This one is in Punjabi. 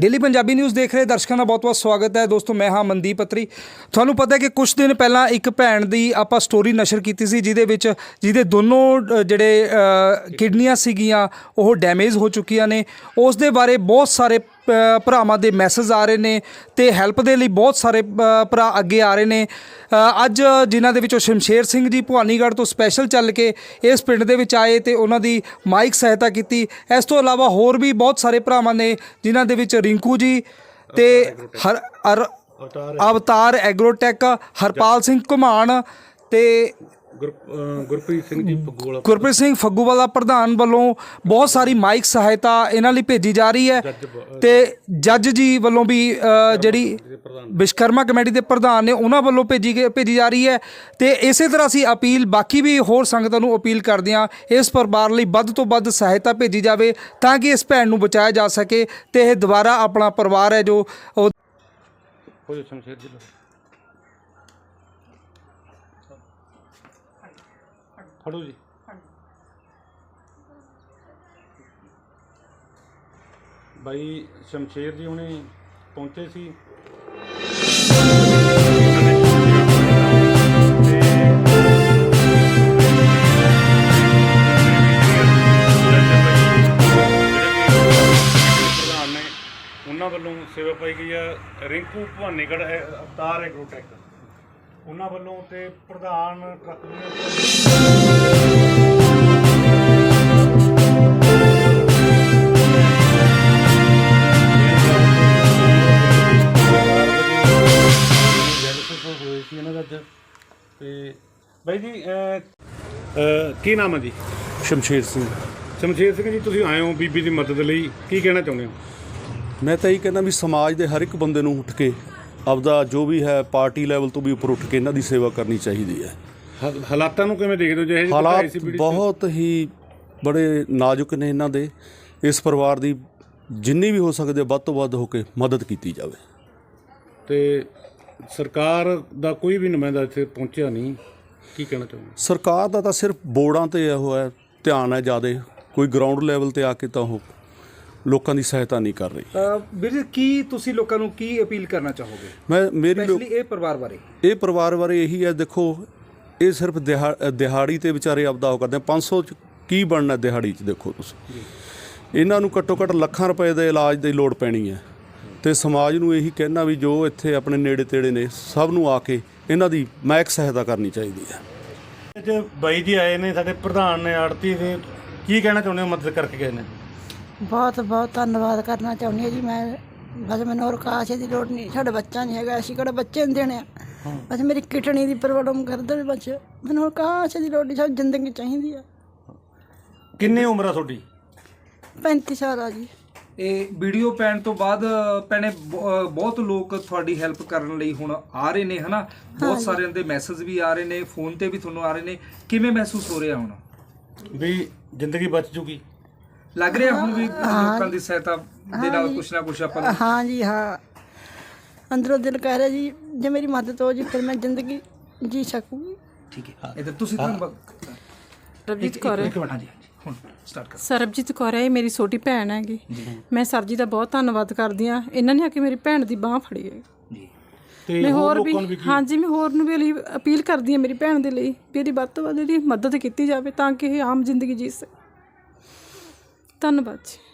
ਡੇਲੀ ਪੰਜਾਬੀ ਨਿਊਜ਼ ਦੇਖ ਰਹੇ ਦਰਸ਼ਕਾਂ ਦਾ ਬਹੁਤ-ਬਹੁਤ ਸਵਾਗਤ ਹੈ। ਦੋਸਤੋ, ਮੈਂ ਹਾਂ ਮਨਦੀਪ ਅਤਰੀ। ਤੁਹਾਨੂੰ ਪਤਾ ਹੈ ਕਿ ਕੁਝ ਦਿਨ ਪਹਿਲਾਂ ਇੱਕ ਭੈਣ ਦੀ ਆਪਾਂ ਸਟੋਰੀ ਨਸ਼ਰ ਕੀਤੀ ਸੀ, ਜਿਹਦੇ ਵਿੱਚ ਜਿਹਦੇ ਦੋਨੋਂ ਜਿਹੜੇ ਕਿਡਨੀਆਂ ਸੀਗੀਆਂ, ਉਹ ਡੈਮੇਜ ਹੋ ਚੁੱਕੀਆਂ ਨੇ। ਉਸ ਦੇ ਬਾਰੇ ਬਹੁਤ ਸਾਰੇ ਭਰਾਵਾਂ ਦੇ ਮੈਸੇਜ ਆ ਰਹੇ ਨੇ ਤੇ ਹੈਲਪ ਦੇ ਲਈ ਬਹੁਤ ਸਾਰੇ ਭਰਾ ਅੱਗੇ ਆ ਰਹੇ ਨੇ। ਅੱਜ ਜਿਨ੍ਹਾਂ ਦੇ ਵਿੱਚੋਂ ਸ਼ਮਸ਼ੇਰ ਸਿੰਘ ਜੀ ਭਵਾਨੀਗੜ੍ਹ ਤੋਂ ਸਪੈਸ਼ਲ ਚੱਲ ਕੇ ਇਸ ਪਿੰਡ ਦੇ ਵਿੱਚ ਆਏ ਤੇ ਉਹਨਾਂ ਦੀ ਮਾਈਕ ਸਹਾਇਤਾ ਕੀਤੀ। ਇਸ ਤੋਂ ਇਲਾਵਾ ਹੋਰ ਵੀ ਬਹੁਤ ਸਾਰੇ ਭਰਾਵਾਂ ਨੇ ਜਿਨ੍ਹਾਂ ਦੇ ਵਿੱਚ ਰਿੰਕੂ ਜੀ ਤੇ ਹਰ ਅਵਤਾਰ ਐਗਰੋਟੈਕ ਹਰਪਾਲ ਸਿੰਘ ਘੁਮਾਣ ਤੇ ਗੁਰਪ੍ਰੀਤ ਸਿੰਘ ਜੀ ਫਗੋਲਾ ਗੁਰਪ੍ਰੀਤ ਸਿੰਘ ਫੱਗੂਵਾਲਾ ਪ੍ਰਧਾਨ ਵੱਲੋਂ ਬਹੁਤ ਸਾਰੀ ਮਾਈਕ ਸਹਾਇਤਾ ਇਹਨਾਂ ਲਈ ਭੇਜੀ ਜਾ ਰਹੀ ਹੈ ਤੇ ਜੱਜ ਜੀ ਵੱਲੋਂ ਵੀ ਜਿਹੜੀ ਵਿਸ਼ਕਰਮਾ ਕਮੇਟੀ ਦੇ ਪ੍ਰਧਾਨ ਨੇ ਉਹਨਾਂ ਵੱਲੋਂ ਭੇਜੀ ਗਈ- ਭੇਜੀ ਜਾ ਰਹੀ ਹੈ ਤੇ ਇਸੇ ਤਰ੍ਹਾਂ ਅਸੀਂ ਅਪੀਲ ਬਾਕੀ ਵੀ ਹੋਰ ਸੰਗਤਾਂ ਨੂੰ ਅਪੀਲ ਕਰਦੇ ਹਾਂ ਇਸ ਪਰਿਵਾਰ ਲਈ ਵੱਧ ਤੋਂ ਵੱਧ ਸਹਾਇਤਾ ਭੇਜੀ ਜਾਵੇ ਤਾਂ ਕਿ ਇਸ ਭੈਣ ਨੂੰ ਬਚਾਇਆ ਜਾ ਸਕੇ ਤੇ ਇਹ ਦੁਬਾਰਾ ਆਪਣਾ ਪਰਿਵਾਰ ਹੈ ਜੋ ਉਹ ਸ਼ਮਸ਼ੇਰ ਜੀ ਫੜੋ ਜੀ। ਬਾਈ ਸ਼ਮਸ਼ੇਰ ਜੀ ਹੁਣੇ ਪਹੁੰਚੇ ਸੀ। ਪ੍ਰਧਾਨ ਨੇ ਉਹਨਾਂ ਵੱਲੋਂ ਸੇਵਾ ਪਾਈ ਗਈ ਆ। ਰਿੰਕੂ ਭਵਾਨੀਗੜ੍ਹ ਐ- ਅਵਤਾਰ ਐਗਰੋਟੈਕ ਉਹਨਾਂ ਵੱਲੋਂ ਤੇ ਪ੍ਰਧਾਨ ਟਰੱਕ ਯੂਨੀਅਨ ਹੋਏ ਸੀ ਇਹਨਾਂ ਦਾ ਅੱਜ ਤੇ ਬਾਈ ਜੀ ਕੀ ਨਾਮ ਹੈ ਜੀ? ਸ਼ਮਸ਼ੇਰ ਸਿੰਘ। ਸ਼ਮਸ਼ੇਰ ਸਿੰਘ ਜੀ ਤੁਸੀਂ ਆਏ ਹੋ ਬੀਬੀ ਦੀ ਮਦਦ ਲਈ। ਕੀ ਕਹਿਣਾ ਚਾਹੁੰਦੇ ਹੋ? ਮੈਂ ਤਾਂ ਇਹ ਕਹਿੰਦਾ ਵੀ ਸਮਾਜ ਦੇ ਹਰ ਇੱਕ ਬੰਦੇ ਨੂੰ ਉੱਠ ਕੇ ਆਪਦਾ ਜੋ ਵੀ ਹੈ ਪਾਰਟੀ ਲੈਵਲ ਤੋਂ ਵੀ ਉੱਪਰ ਉੱਠ ਕੇ ਇਹਨਾਂ ਦੀ ਸੇਵਾ ਕਰਨੀ ਚਾਹੀਦੀ ਹੈ। ਹਾ- ਹਾਲਾਤਾਂ ਨੂੰ ਕਿਵੇਂ ਦੇਖਦੇ ਹੋ? ਜਿਹੇ ਹਾਲਾਤ? ਬਹੁਤ ਹੀ ਬੜੇ ਨਾਜ਼ੁਕ ਨੇ ਇਹਨਾਂ ਦੇ। ਇਸ ਪਰਿਵਾਰ ਦੀ ਜਿੰਨੀ ਵੀ ਹੋ ਸਕਦੇ ਵੱਧ ਤੋਂ ਵੱਧ ਹੋ ਕੇ ਮਦਦ ਕੀਤੀ ਜਾਵੇ। ਤੇ ਸਰਕਾਰ ਦਾ ਕੋਈ ਵੀ ਨੁਮਾਇੰਦਾ ਇੱਥੇ ਪਹੁੰਚਿਆ ਨਹੀਂ। ਕੀ ਕਹਿਣਾ ਚਾਹੁੰਦੇ ਸਰਕਾਰ ਦਾ ਤਾਂ ਸਿਰਫ ਬੋਰਡਾਂ ਤੇ ਇਹੋ ਹੈ ਧਿਆਨ ਹੈ ਜਿਆਦੇ। ਕੋਈ ਗਰਾਊਂਡ ਲੈਵਲ ਤੇ ਆ ਕੇ ਤਾਂ ਉਹ ਲੋਕਾਂ ਦੀ ਸਹਾਇਤਾ ਨਹੀਂ ਕਰ ਰਹੀ। ਵੀਰ ਜੀ ਕੀ ਤੁਸੀਂ ਲੋਕਾਂ ਨੂੰ ਕੀ ਅਪੀਲ ਕਰਨਾ ਚਾਹੋਗੇ? ਮੈਂ ਮੇਰੀ ਲੋਕ ਸਪੈਸ਼ਲੀ ਇਹ ਪਰਿਵਾਰ ਬਾਰੇ। ਇਹ ਪਰਿਵਾਰ ਬਾਰੇ ਇਹੀ ਹੈ ਦੇਖੋ ਇਹ ਸਿਰਫ ਦਿਹਾ- ਦਿਹਾੜੀ ਤੇ ਵਿਚਾਰੇ ਆਪਦਾ ਉਹ ਕਰਦੇ ਆ। 500 ਚ ਕੀ ਬਣਨਾ ਦਿਹਾੜੀ ਚ ਦੇਖੋ ਤੁਸੀਂ। ਇਹਨਾਂ ਨੂੰ ਘੱਟੋ ਘੱਟ ਲੱਖਾਂ ਰੁਪਏ ਦੇ ਇਲਾਜ ਦੀ ਲੋੜ ਪੈਣੀ ਹੈ। ਤੇ ਸਮਾਜ ਨੂੰ ਇਹੀ ਕਹਿਣਾ ਵੀ ਜੋ ਇੱਥੇ ਆਪਣੇ ਨੇੜੇ ਤੇੜੇ ਨੇ ਸਭ ਨੂੰ ਆ ਕੇ ਇਹਨਾਂ ਦੀ ਮੈਕ ਸਹਾਇਤਾ ਕਰਨੀ ਚਾਹੀਦੀ ਹੈ। ਅੱਜ ਬਾਈ ਜੀ ਆਏ ਨੇ ਸਾਡੇ ਪ੍ਰਧਾਨ ਨੇ ਆੜਤੀ ਦੇ ਕੀ ਕਹਿਣਾ ਚਾਹੁੰਦੇ ਹੋ ਮਦਦ ਕਰਕੇ ਗਏ ਨੇ? ਬਹੁਤ ਬਹੁਤ ਧੰਨਵਾਦ ਕਰਨਾ ਚਾਹੁੰਦੀ ਹਾਂ ਜੀ ਮੈਂ। ਬਸ ਮੈਨੂੰ ਹੋਰ ਕਾਸੇ ਦੀ ਲੋੜ ਨਹੀਂ। ਸਾਡਾ ਬੱਚਾ ਨਹੀਂ ਹੈਗਾ ਅਸੀਂ ਕਿਹੜਾ ਬੱਚੇ ਨੂੰ ਦੇਣੇ ਆ। ਬਸ ਮੇਰੀ ਕਿਡਨੀ ਦੀ ਪ੍ਰੋਬਲਮ ਕਰਦੇ ਨੇ ਬੱਚੇ। ਮੈਨੂੰ ਹੋਰ ਕਾਸੇ ਦੀ ਲੋੜ ਨਹੀਂ ਸਭ ਜ਼ਿੰਦਗੀ ਚਾਹੀਦੀ ਆ। ਕਿੰਨੀ ਉਮਰ ਆ ਤੁਹਾਡੀ? 35 ਸਾਲ ਆ ਜੀ। ਇਹ ਵੀਡੀਓ ਪੈਣ ਤੋਂ ਬਾਅਦ ਪੈਣੇ ਬਹੁਤ ਲੋਕ ਤੁਹਾਡੀ ਹੈਲਪ ਕਰਨ ਲਈ ਹੁਣ ਆ ਰਹੇ ਨੇ ਹਨਾ? ਬਹੁਤ ਸਾਰਿਆਂ ਦੇ ਮੈਸੇਜ ਵੀ ਆ ਰਹੇ ਨੇ ਫੋਨ ਤੇ ਵੀ ਤੁਹਾਨੂੰ ਆ ਰਹੇ ਨੇ। ਕਿਵੇਂ ਮਹਿਸੂਸ ਹੋ ਰਿਹਾ ਹੁਣ? ਵੀ ਜ਼ਿੰਦਗੀ ਬਚ ਜੂਗੀ। ਲੱਗ ਰਿਹਾ ਹੁਣ ਵੀ ਲੋਕਾਂ ਦੀ ਸਹਾਇਤਾ ਦੇ ਨਾਲ ਕੁਛ ਨਾ ਕੁਛ ਆਪਾਂ ਨੂੰ ਹਾਂ ਜੀ ਹਾਂ। ਅੰਦਰੋਂ ਦਿਲ ਕਹਿ ਰਿਹਾ ਜੀ ਜੇ ਮੇਰੀ ਮਦਦ ਹੋ ਜੀ ਫਿਰ ਮੈਂ ਜ਼ਿੰਦਗੀ ਜੀ ਸਕੂੰਗੀ। ਠੀਕ ਹੈ। ਇਧਰ ਤੁਸੀਂ ਤੁਹਾਨੂੰ ਸਰਬਜੀਤ ਕੌਰ। ਇੱਕ ਮਿੰਟ ਹਾਂਜੀ ਹਾਂਜੀ ਹੁਣ ਸਟਾਰਟ ਕਰ। ਸਰਬਜੀਤ ਕੌਰ ਹੈ ਇਹ ਮੇਰੀ ਛੋਟੀ ਭੈਣ ਹੈਗੀ। ਮੈਂ ਸਰ ਜੀ ਦਾ ਬਹੁਤ ਧੰਨਵਾਦ ਕਰਦੀ ਆ ਇਹਨਾਂ ਨੇ ਆ ਕੇ ਮੇਰੀ ਭੈਣ ਦੀ ਬਾਹ ਫੜੀ ਹੈ। ਜੀ। ਤੇ ਮੈਂ ਹੋਰ ਵੀ ਵੀ ਹਾਂਜੀ ਮੈਂ ਹੋਰ ਨੂੰ ਵੀ ਲਈ ਅਪੀਲ ਕਰਦੀ ਆ ਮੇਰੀ ਭੈਣ ਦੇ ਲਈ ਵੀ ਇਹਦੀ ਵੱਧ ਤੋਂ ਵੱਧ ਇਹਦੀ ਮਦਦ ਕੀਤੀ ਜਾਵੇ ਤਾਂ ਕਿ ਇਹ ਆਮ ਜ਼ਿੰਦਗੀ ਜੀ ਸਕੇ। ਧੰਨਵਾਦ ਜੀ।